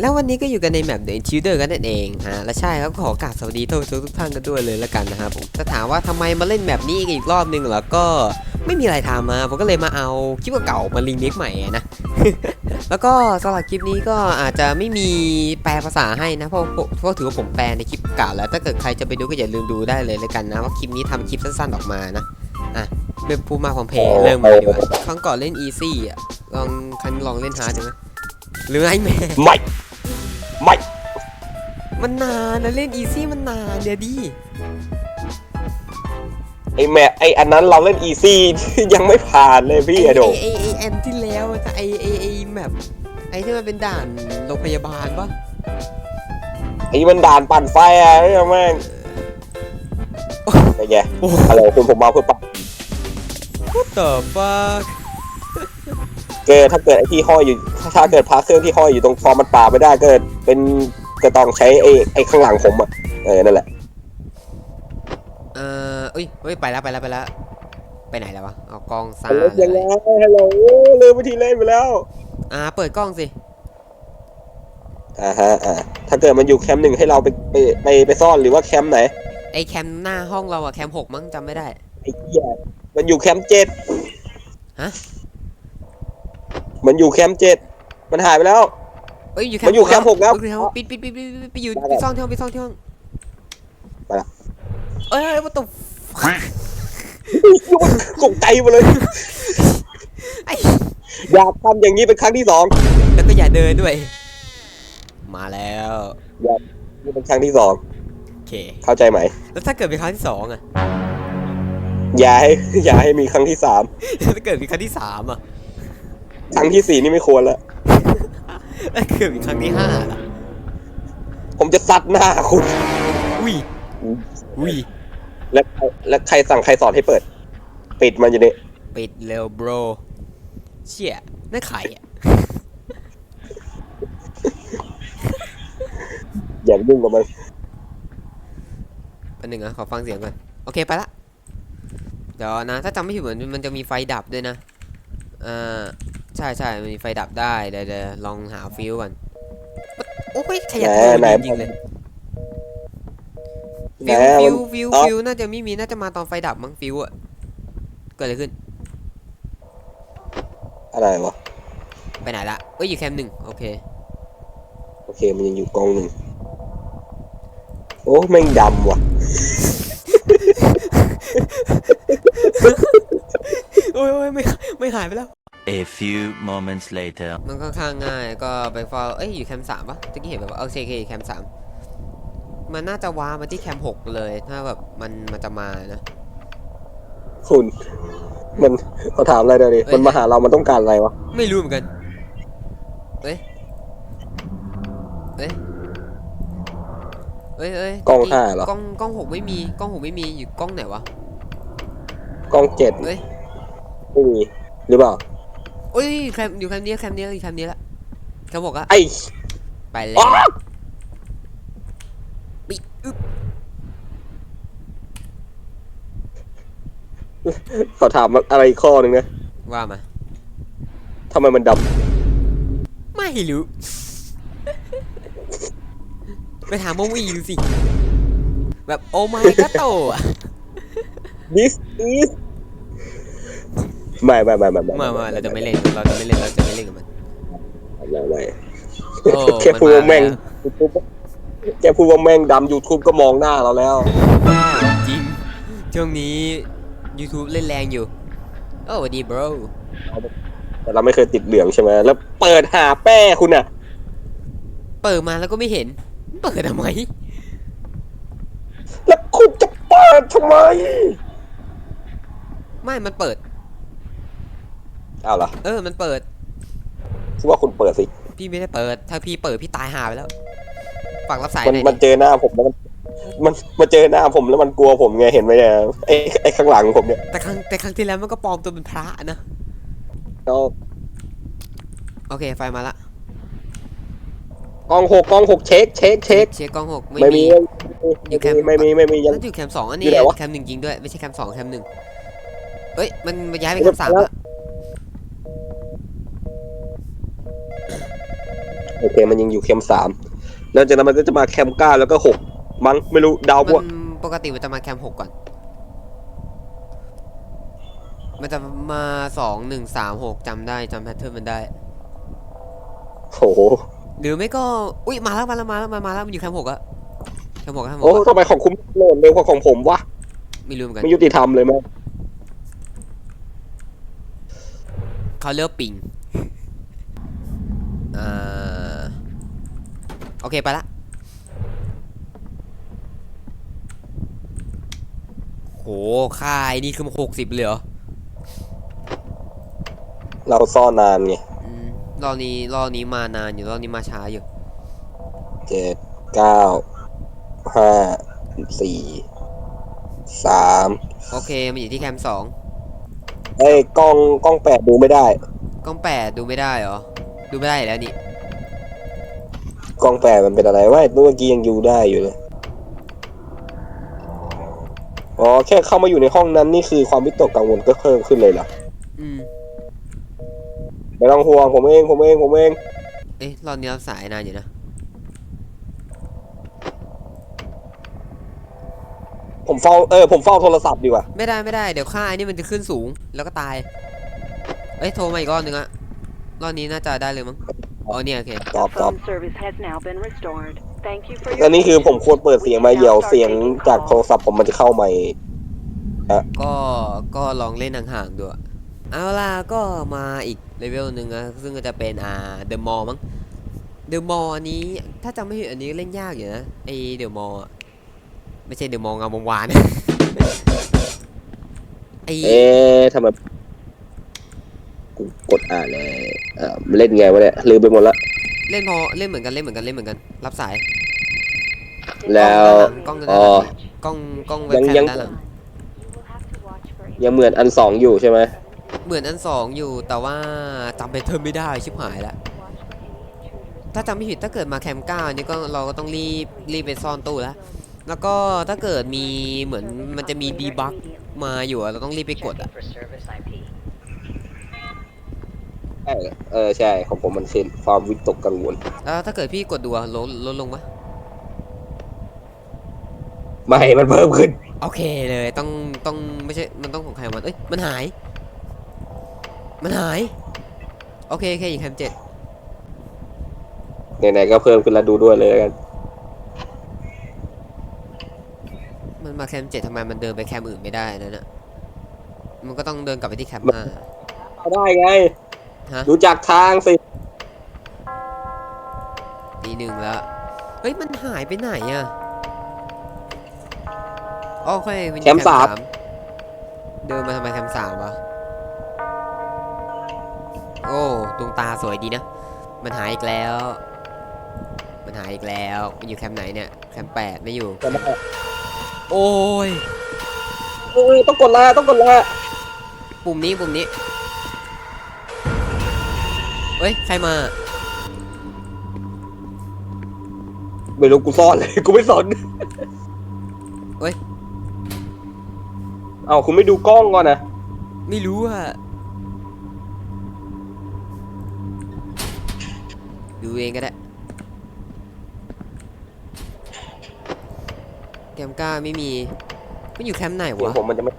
แล้ววันนี้ก็อยู่กันในแมปเดนชิลเดอร์กันนั่นเองฮะ และใช่ครับก็ขอกราบสวัสดีทุกทุกท่านกันด้วยเลยละกันนะครับผมจะถามว่าทำไมมาเล่นแบบนี้อีกรอบนึงเหรอ ก็ไม่มีอะไรทำมาผมก็เลยมาเอาคลิปเก่าๆมารีเมคใหม่อะนะ แล้วก็สำหรับคลิปนี้ก็อาจจะไม่มีแปลภาษาให้นะเพราะเพราะเพราะถือว่าผมแปลในคลิปเก่าแล้ว ถ้าเกิดใครจะไปดูก็อย่าลืมดูได้เลยละกันนะว่าคลิปนี้ทำคลิปสั้นๆออกมานะ อะไม่พูดมากความเพลย์เริ่มเลยดีกว่าครั้งก่อนเล่นอีซี่อะลองครั้งลองเล่นฮาร์ดดูไหมหรือไอ้แม่ไม่ ไม่ มันนานนะเล่นอีซี่มันนานเดี๋ยวดิไอแม่ไออันนั้นเราเล่นอีซี่ ยังไม่ผ่านเลยพี่ไออะโดไอไอไอแอนที่แล้วอะไอไอไอแมปไอที่มันเป็นด่านโรงพยาบาลปะไอมันด่านปั่นไฟอะไอ้แม่งไอ้แกโอ้อะไรคุณผมมาเพื่อปั่นต่อฟักเกิดถ้าเกิดไอที่ห้อยอยู่ ถ้าเกิดพาเครื่องที่ห้อยอยู่ตรงฟอร์มมันป่าไม่ได้ก็เป็นก็ต้องใช้ไอไอข้างหลังผมอะเออนั่นแหละ เอ่อเอ้ยเฮ้ยไปแล้วไปแล้วไปแล้วไปไหนแล้ววะเอากล้องซ่าฮัลโหลเลยังไงยฮัลโหลลืมวิธีเล่นไปแล้วอ่าเปิดกล้องสิอ่าฮะอ่าถ้าเกิดมันอยู่แคมป์หนึ่งให้เราไปไปไปไปซ่อนหรือว่าแคมป์ไหนไอแคมหน้าห้องเราอะแคมหกมั้งจำไม่ได้ ไอ้เหี้ยมันอยู่แคมป์เจ็ดฮะ มันอยู่แคมป์เจ็ด มันหายไปแล้ว เอ้ยอยู่แคมันอยู่แคมป์หกแล้วอยู่แคมป์หกปิดปิดปิดปิดปิดไปอยู่ได้ไปซ่อนที่ห้องไปซ่อนที่ห้องไปละ เอ้ยเอ้ยประตูตกใจหมาเลย ไอ้อยากทำอย่างนี้เป็นครั้งที่สองแล้วก็อย่าเดินด้วย มาแล้วนี่เป็นครั้งที่สองโอเค เข้าใจไหม แล้วถ้าเกิดเป็นครั้งที่สองอะอย่าให้อย่าให้มีครั้งที่สามถ้าเกิดเป็นครั้งที่สามอะครั้งที่สี่นี่ไม่ควรละ ถ้าเกิดเป็นครั้งที่ห้าล่ะผมจะซัดหน้าคุณ อุ้ยอุ้ยและและใครสั่งใครสอนให้เปิด ปิดมันอยู่นี่ปิดเร็วโบรเชี่ยนั่นใครอะอย่ายุ่งกับมันอันหนึ่งอะขอฟังเสียงก่อนโอเคไปละ เดี๋ยวนะ ถ้าจำไม่ผิดเหมือนมันจะมีไฟดับด้วยนะอ่า ใช่ใช่มันมีไฟดับได้เดี๋ยวเดี๋ยวลองหาฟิวก่อนโอ้ยขยันไหนโทรไหนจริงๆเลยไหนฟิวมันฟิวฟิวอ๋อฟิวน่าจะไม่มีน่าจะมาตอนไฟดับมั้งฟิวอะเกิดอะไรขึ้นอะไรวะ ไปไหนละเอ้ยอยู่แคมป์หนึ่งโอเคโอเคมันยังอยู่กองหนึ่งโอ้แม่งดำว่ะ โอ้ยโอ้ยไม่ไม่หายไปแล้ว A few moments later. มันค่อนข้างง่ายก็ไปเฝ้าเอ้ยอยู่แคมป์สามปะตะกี้เห็นแบบว่าโอเคโอเคอยู่แคมป์สามมันน่าจะว้ามาที่แคมป์หกเลยถ้าแบบมันมันจะมานะ คุณ มันเขาถามอะไรเดี๋ยวดิเอ้ย มันมาหาเรามันต้องการอะไรวะ ไม่รู้เหมือนกันเอ้ยเอ้ยเอ้ยเอ้ยกล้องห้าเหรอ กล้องกล้องหกไม่มีกล้องหกไม่มีอยู่กล้องไหนวะกล้องเจ็ดเอ้ยไม่มีหรือเปล่า โอ้ยแคมป์อยู่แคมป์นี้แคมป์นี้อยู่แคมป์นี้ละแคมป์บอกอะไอ้ไปเลยอ๋อปิดอึ๊บเขาถามอะไรอีกข้อหนึ่งนะว่ามาทำไมมันดไม่รู้ ไปถามโมวีดูสิ แบบโอไมก็โตอะำ this is ไม่ไม่ไม่ไม่มามาเราจะไม่เล่นเราจะไม่เล่นเราจะไม่เล่นกับมันไม่ไม่โอ้แค่พูดว่าแม่งน YouTube แค่พูดว่าแม่งดำ YouTube ก็มองหน้าเราแล้วแล้ว จริง ช่วงนี้ YouTube เล่นแรงอยู่ โอ้สวัสดี bro แต่เราไม่เคยติดเหลืองใช่ไหมแล้วเปิดหาแป้คุณอะเปิดมาแล้วก็ไม่เห็น เปิดทำไม แล้วคุณจะเปิดทำไม ไม่ มันเปิดเอาล่ะเออ มันเปิด คิดว่าคุณเปิดสิ พี่ไม่ได้เปิด ถ้าพี่เปิดพี่ตายหาไปแล้วฝากรับสายมันหน่อยมันดิเจอหน้าผมแล้วมันมันมาเจอหน้าผมแล้วมันกลัวผมไงเห็นไหมเนี่ยไอ้ไอ้ข้างหลังผมเนี่ยแต่ครั้งแต่ครั้งที่แล้วมันก็ปลอมตัวเป็นพระนะแล้วโอเค ไฟมาละกล้องหกกล้องหกเช็คเช็คเช็คเช็คกล้องหกไม่ไม่มีมี อยู่แคมป์ ไม่มีไม่มียัง นั่นอยู่แคมป์สองอันอนี้ยู่ไหนวะแคมป์หนึ่งจริงด้วย ไม่ใช่แคมป์สองแคมป์หนึ่งเอ้ย มันมาย้ายไปแคมป์สามละ โอเคมันยังอยู่แคมป์สามหลังจากนั้นมันก็จะมาแคมป์เก้าแล้วก็หกมั้งไม่รู้เดามัพวกนปกติมันจะมาแคมป์หกก่อน มันจะมาสองหนึ่งสามหกจำได้จำแพทเทิร์นมันได้ โอ้โหหรือไม่ก็ อุ้ยมาแล้วมาแล้วมาแล้วมามาแล้วมันอยู่แคมป์หกอะแคมป์หกอะแคมป์หโอ้กอะทำไมของคุณโหลดเร็วกว่าของผมวะไม่รู้เหมือนกันไม่ยุติธรรมเลยมั้งเขาเลือกปิงอ่าโอ เคไปละโหค่ายนี่คือหกสิบเลยเหรอเราซ่อนนานไงอืมรอบนี้รอบนี้มานานอยู่รอบนี้มาช้าอยู่เจ็ดเก้าห้าสี่สามโอเคมันอยู่ที่แคมป์สองเอ้ยกล้องกล้องแปดดูไม่ได้ กล้องแปดดูไม่ได้เหรอ ดูไม่ได้อยู่แล้วนี่ กล้องแปดมันเป็นอะไรวะเมื่อกี้ยังอยู่ได้อยู่เลยอ๋อแค่เข้ามาอยู่ในห้องนั้นนี่คือความวิตกกังวลก็เพิ่มขึ้นเลยเหรออืมไม่ต้องห่วงผมเองผมเองผมเอง เอ๊ะรอบนี้รับสายนานอยู่นะผมเฝ้าเออผมเฝ้าโทรศัพท์ดีกว่า ไม่ได้ไม่ได้เดี๋ยวค่ายนี่มันจะขึ้นสูงแล้วก็ตาย เอ้ยโทรมาอีกรอบนึงอะรอบนี้น่าจะได้เลยมั้ง อ๋อเนี่ยโอเคตอบตอบ Phone service has now been restored. Thank you for อั your นนี้คือผมควรเปิดเสียงไหมาเหี่ยวเสียงจากโทรศัพท์ผมมันจะเข้าใหม่ ก็ก็ลองเล่นห่างๆดูอะเอาล่ะก็มาอีกเลเวลหนึ่งอะซึ่งก็จะเป็นอ่าเดอะมอลมั้งเดอะมอลนี้ถ้าจำไม่ผิดอันนี้เล่นยากอยู่นะไอเดอะมอลไม่ใช่เดอะมอลงามวงวาน ไอเอ๊ะทำไม กูกดอ่านเลยเออเล่นไงวะเนี่ยลืมไปหมดละ เล่นพอเล่นเหมือนกันเล่นเหมือนกันเล่นเหมือนกัน รับสายแล้วกล้องอ๋ด้านอหลังกล้องกล้องเว็บยังแคยัมงด้านหลังยังเหมือนอันสองอยู่ใช่ไหมเหมือนอันสองอยู่แต่ว่าจำไปเทอมไม่ได้ชิบหายแล้วถ้าจำไม่ผิดถ้าเกิดมาแคมป์เก้าอันนี้ก็เราก็ต้องรีบรีบไปซ่อนตู้แล้วแล้วก็ถ้าเกิดมีเหมือนมันจะมีดีบักมาอยู่อะเราต้องรีบไปกดอะ ใช่เออใช่ของผมมันคือความวิตกกังวลแล้วถ้าเกิดพี่กดดูอะลดลดลงปะไม่มันเพิ่มขึ้น โอเคเลยต้องต้องไม่ใช่มันต้องของใครของมันเอ้ยมันหาย มันหาย โอเคโอเคอยู่แคมป์เจ็ดไหนๆก็เพิ่มขึ้นแล้วดูด้วยเลยแล้วกันมันมาแคมป์เจ็ดทำไมมันเดินไปแคมป์อื่นไม่ได้นั่นน่ะมันก็ต้องเดินกลับไปที่แคมป์ห้า เอาได้ไง ฮะ รู้จักทางสิ ตีหนึ่งแล้ว เฮ้ย มันหายไปไหนอะโอเคมันอยู่แคมป์สาม เดินมาทำไมแคมป์สามวะ โอ้ดวงตาสวยดีนะ มันหายอีกแล้ว มันหายอีกแล้ว มันอยู่แคมป์ไหนเนี่ย แคมป์แปดไม่อยู่โอ้ยเออต้องกดแล้วต้องกดแล้วปุ่มนี้ปุ่มนี้เฮ้ย ใครมา ไม่รู้กูซ่อนเลย กูไม่สนเฮ้ย เอาคุณไม่ดูกล้องก่อนนะไม่รู้อะดูเองก็ได้แคมป์ก้าไม่มี มันอยู่แคมป์ไหนเสียงวะ ผมมันจะไม่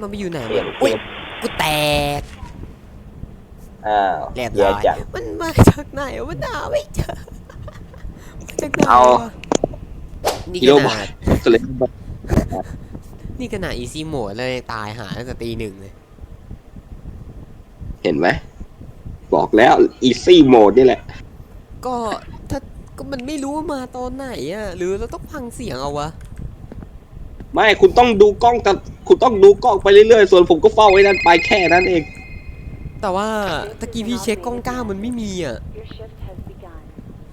มันไปอยู่ไหนเปลี่ยนวะเปลี่อุ้ยยนกูแตก อ้าวเรียบร้แย่อยจังมันมาจากไหนวะมันหาไม่เจอมาจากไหนเอาวะนี่กิขโลนาบาดทเลยนี่ขนาดอีซี่โหมดเลยตายหาตั้งแต่ตีหนึ่งเลย เห็นไหม บอกแล้ว easy mode นี่แหละ ก็ถ้าก็มันไม่รู้ว่ามาตอนไหนอะหรือเราต้องฟังเสียงเอาวะ ไม่ คุณต้องดูกล้องแต่คุณต้องดูกล้องไปเรื่อยๆ ส่วนผมก็เฝ้าไว้นั่นไปแค่นั้นเอง แต่ว่าตะกี้พี่เช็คกล้องก้ามันไม่มีอะ Your shift has begun.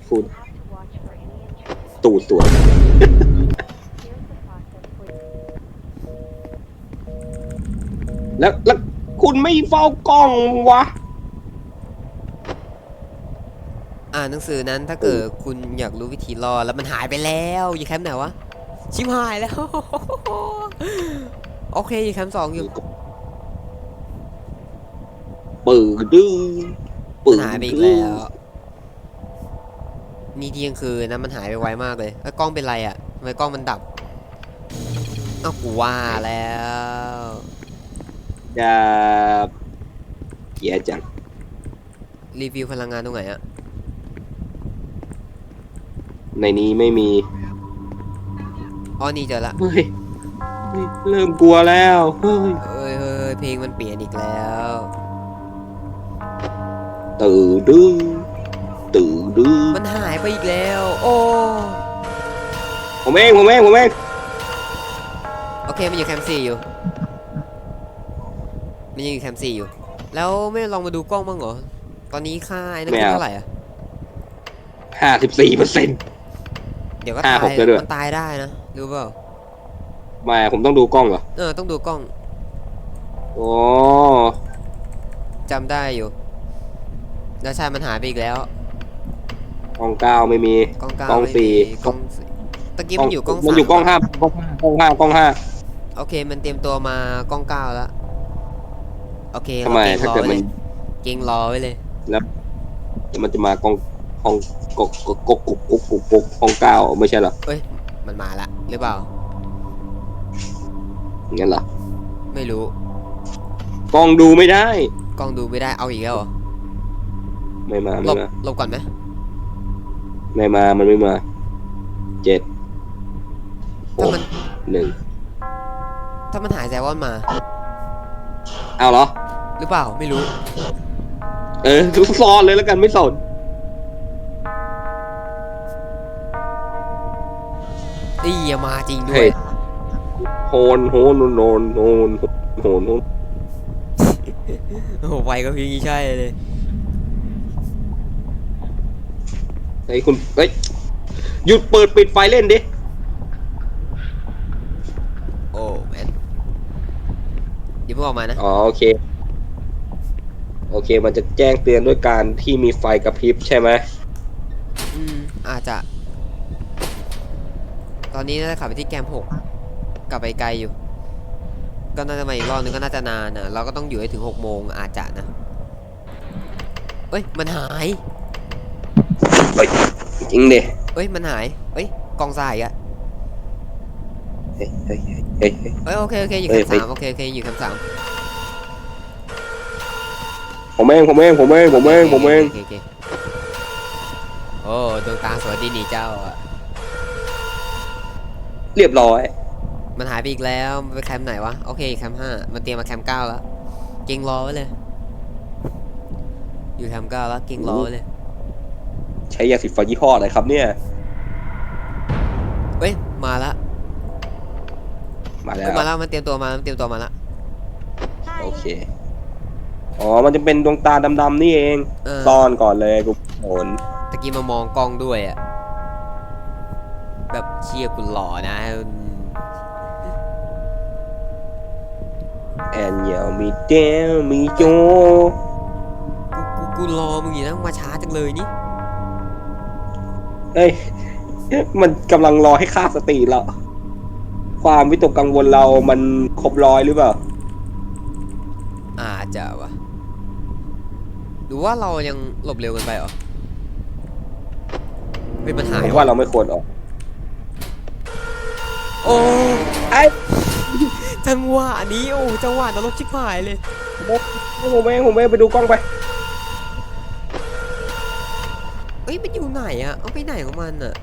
คุณ Have to watch for any intruders. ตูดสวย Here's the process for แล้วแล้วคุณไม่เฝ้ากล้องวะ อ่านหนังสือนั้นถ้าเกิดคุณอยากรู้วิธีรอดแล้วมันหายไปแล้วอยู่แคมป์ไหนวะ ชิบหายแล้ว โอเคอยู่แคมป์สองอยู่ ปืนดื้อปืมันนหายไปอีกแล้ว นี่เที่ยงคืนนะมันหายไปไวมากเลยแล้วกล้องเป็นไรอะทำไมกล้องมันดับเอ้ากูว่าแล้วจะเกียจังรีวิวพลังงานตรงไหนอะในนี้ไม่มีอ๋อนี่เจอละเฮ้ยเฮ้ยเริ่มกลัวแล้วเฮ้ยเอ้ยเฮ้ยเพลงมันเปลี่ยนอีกแล้ว ตื่นดื้อตื่นดื้อมันหายไปอีกแล้ว โอ้ ผมเองผมเองผมเองโอเคมันอยู่แคมป์สี่อยู่ มันยังอยู่แคมป์สี่อยู่ แล้วไม่ลองมาดูกล้องบ้างเหรอ ตอนนี้ค่าไอ้นั่นคือเท่าไหร่อะห้าสิบสี่เปอร์เซ็นต์ เดี๋ยวก็ห้าตาหยกแล้วด้วย มันตายได้นะรู้เปล่าไม่ผมต้องดูกล้องเหรอเออต้องดูกล้องอ๋อจำได้อยู่ แล้วใช่มันหายไปอีกแล้วกล้องเก้าไม่มีกล้องเก้ากล้องไม่มีสี่กล้องสี่ตะกี้มันอยู่กล้องมันอยู่สามกล้องห้ากล้องห้ากล้องห้ากล้องห้า โอเค มันเตรียมตัวมากล้องเก้าแล้วโอเคทำไมเราเก่งถ้ารอเกิดไว้มัเลนยเก่งรอไว้เลย มันจะมากล้องห้องกกกกกกกกกกห้องเก้าไม่ใช่เหรอเอ้ย มันมาละหรือเปล่า งั้นเหรอไม่รู้ กล้องดูไม่ได้ กล้องดูไม่ได้เอาอีกแล้วเหรอ ไม่มาหลไม่บมาหลบก่อนไหมไม่มามันไม่มาเจ็ดหถ้ากมันหนึ่งถ้ามันหายแซวอนมา เอาเหรอ หรือเปล่าไม่รู้ เออทุกซอนเลยแล้วกันไม่สนนี่อย่ามาจริงด้วเฮ้ยย โหนโหนโหนโหนโหนโหนโหนโอ้โหไฟก็เพียงนี้ใช่เลย เฮ้ยคุณเฮ้ยหยุดเปิดปิดไฟเล่นดิ โอ้แมนเดี๋ยวเพิ่งออกมานะ อ๋อโอเค โอเค มันจะแจ้งเตือนด้วยการที่มีไฟกระพริบใช่ไหมอืม อาจจะ ตอนนี้น่าจะขับไปที่แกมหกกลับไปไกลอยู่ ก็น่าจะมาอีกรอบนึงก็น่าจะนานนะเราก็ต้องอยู่ให้ถึงหกโมงอาจจะนะเอ้ย มันหาย จริงดิเอ้ยมันหายเอ้ยกองทรายอีกอะเฮ้ยเฮ้ยเฮ้ยเฮ้ย เอ้ยโอเคโอเคอยู่เอ้แคยมป์สามโอเคโอเคอยู่แคมป์สามผมเองผมเองผมเองผมเองผมเองโอเคโอเคโอ้ดวงตาสวัสดีนี่เจ้าอะเรียบร้อย มันหายไปอีกแล้วมันไปแคมป์ไหนวะโอเคแคมป์ห้ามันเตรียมมาแคมป์เก้าแล้วเก่งรอไว้เลย อยู่แคมป์เก้าแล้วเก่งรอไว้เลยใช้ยาสีฟันยี่ห้ออะไรครับเนี่ยเอ้ย มาละมาแล้เอ้ยวมาแล้วมันเตรียมตัวมามันเตรียมตัวมาละโอเค อ๋อ มันจะเป็นดวงตาดำๆนี่เอง เออซ่อนก่อนเลยกูโหนตะกี้มามองกล้องด้วยอะแบบเชียร์กูหล่อนะแอนเหี่ยวมีเดลมีโจ กูกูกูรอมึงอยู่นะมึงมาช้าจังเลยนี่ เอ้ย มันกำลังรอให้ค่าสติเรา ความวิตกกังวลเรามันครบร้อยหรือเปล่า อาจจะวะหรือว่าเรายังหลบเร็วเกันไปเหรอเป็นปัญหาผมว่าเราไม่ควรออก โอ้ไอ้จังหวะนี้โอ้จังหวะนรกชิบหายเลย ผมเองผมเองไปดูกล้องไปเอ้ยมันอยู่ไหนอะเอาไปไหนของมันอะ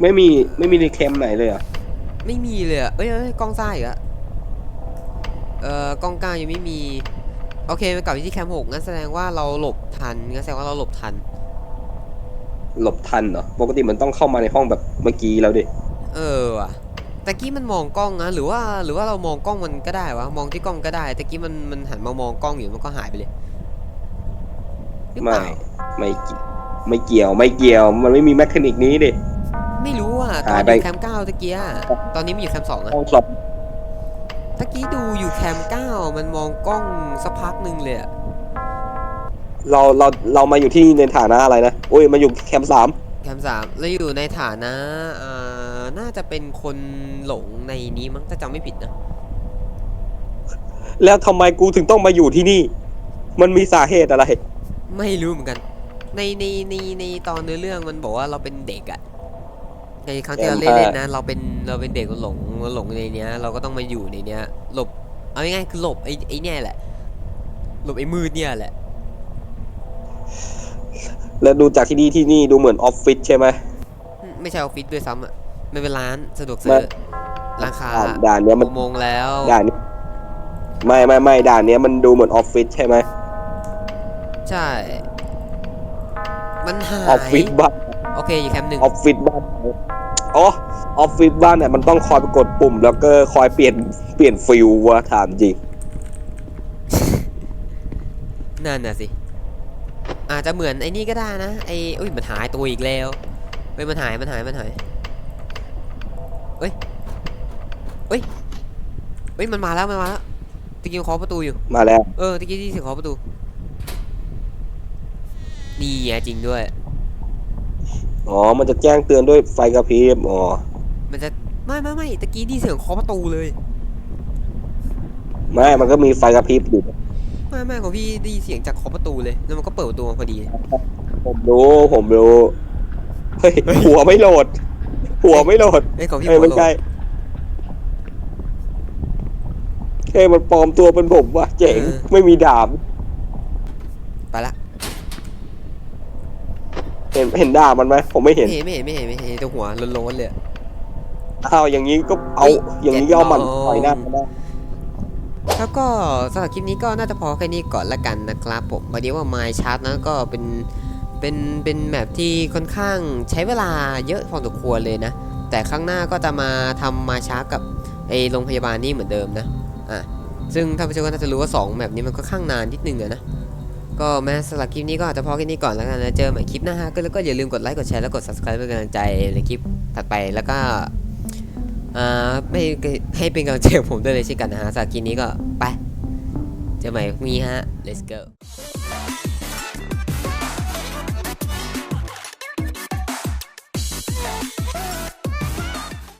ไม่มีไม่มีในแคมไหนเลยอะไม่มีเลยอะเอ้ยเอ้ยกล้องซ้ายอีกอะเอ่อกล้องกลางยังไม่มีโอเคมันกลับไปที่แคมป์หกงั้นแสดงว่าเราหลบทันงั้นแสดงว่าเราหลบทัน หลบทันเหรอปกติมันต้องเข้ามาในห้องแบบเมื่อกี้แล้วดิเออว่ะตะกี้มันมองกล้องนะหรือว่าหรือว่าเรามองกล้องมันก็ได้วะมองที่กล้องก็ได้ตะกี้มันมันหันมามองกล้องอยู่มันก็หายไปเลย หรือเปไม่ ล่า ไม่เกี่ยวไม่เกี่ยวไม่เกี่ยว มันไม่มีแมคานิกนี้ดิ ไม่รู้อะตอนหายอไปยู่แคมป์เก้าตะกี้อะตอนนี้มันอยู่แคมป์สองอะห้องสอบตะกี้ดูอยู่แคมป์เก้ามันมองกล้องสักพักหนึ่งเลยอะเราเราเรามาอยู่ที่นี่ในฐานะอะไรนะอุ้ยมาอยู่แคมป์สามแคมป์สามแล้วอยู่ในฐานะอ่าน่าจะเป็นคนหลงในนี้มั้งถ้าจำไม่ผิดนะ แล้วทำไมกูถึงต้องมาอยู่ที่นี่ มันมีสาเหตุอะไร ไม่รู้เหมือนกัน ในในในในตอนเนื้อเรื่องมันบอกว่าเราเป็นเด็กอะในครั้งที่เราเล่นเล่นนะ เราเป็นเราเป็นเด็กหลงหลงในเนี้ย เราก็ต้องมาอยู่ในเนี้ย หลบเอาง่ายๆคือหลบไอ้ไอ้เนี่ยแหละ หลบไอ้มืดเนี่ยแหละ แล้วดูจากที่นี่ที่นี่ดูเหมือนออฟฟิศใช่ไหมอืมไม่ใช่ออฟฟิศด้วยซ้ำอะมันเป็นร้านสะดวกไม่ซื้อร้านค้าด่านด่านเนี้ยมันหกโมงแล้วด่านนี้ไม่ไม่ไม่ด่านเนี้ยมันดูเหมือนออฟฟิศใช่ไหม ใช่ มันหาออฟฟิยศบ้านโอเคอยู่แคมป์หนึ่งออฟฟิศบ้านอ๋อออฟฟิศบ้านเนี่ยมันต้องคอยไปกดปุ่ม แล้วก็คอยเปลี่ยนเปลี่ยนฟิลวะถามจริงนั่นน่ะสิอาจจะเหมือนไอ้นี่ก็ได้นะไอ้อุ้ยมันหายตัวอีกแล้วเฮ้ยมันหายมันหายมันหายเฮ้ยเฮ้ยเฮ้ยมันมาแล้วมันมาแล้วตะกี้มันเคาะประตูอยู่มาแล้วเออตะกี้ที่เสียงเคาะประตู นี่ไงจริงด้วย อ๋อ มันจะแจ้งเตือนด้วยไฟกระพริบ อ๋อ มันจะไม่ไม่ไม่ตะกี้ที่เสียงเคาะประตูเลยไม่ มันก็มีไฟกระพริบอยู่ ไม่ไม่ของพี่ได้ยินเสียงจากเคาะประตูเลย แล้วมันก็เปิดประตูมาพอดี ผมรู้ ผมรู้ เฮ้ย หัวไม่โหลด หัวไม่โหลดเอ้ยของพี่เอ้ยหัวไม่โลใช่เฮ้ยมันปลอมตัวเป็นผมว่ะเจ๋ง เออ ไม่มีดาบ ไปละ เห็นเห็นดาบมันไหมผมไม่เห็นไม่เห็นไม่เห็นไม่เห็นไม่เห็นแต่หัวโล้นๆเลยอะอ้าวอย่างนี้ก็เอาเฮ้ยอย่างนี้ก็เอามันเจ็ดต่อยหน้าน้องมันได้แล้วก็สำหรับคลิปนี้ก็น่าจะพอแค่นี้ก่อนละกันนะครับผมพอดีว่า My Chart นะก็เป็นเป็นเป็นแมปที่ค่อนข้างใช้เวลาเยอะพอสมควรเลยนะ แต่ครั้งหน้าก็จะมาทำมาช้ากับไอโรงพยาบาลนี่เหมือนเดิมนะอะซึ่งท่านผู้ชมก็น่าจะรู้ว่า2แมปนี้มันค่อนข้างนานนิดนึงอะนะ ก็แม้สำหรับคลิปนี้ก็อาจจะพอแค่นี้ก่อนแล้วกันนะเจอใหม่คลิปหน้าฮะก็แล้วก็อย่าลืมกดไลค์กดแชร์แล้วกด subscribe เป็นกำลังใจในคลิปถัดไปแล้วก็อ่าไม่ให้เป็นกำลังใจผมด้วยเลยเช่นกันนะฮะสำหรับคลิปนี้ก็ไป เจอใหม่พรุ่งนี้ฮะ let's go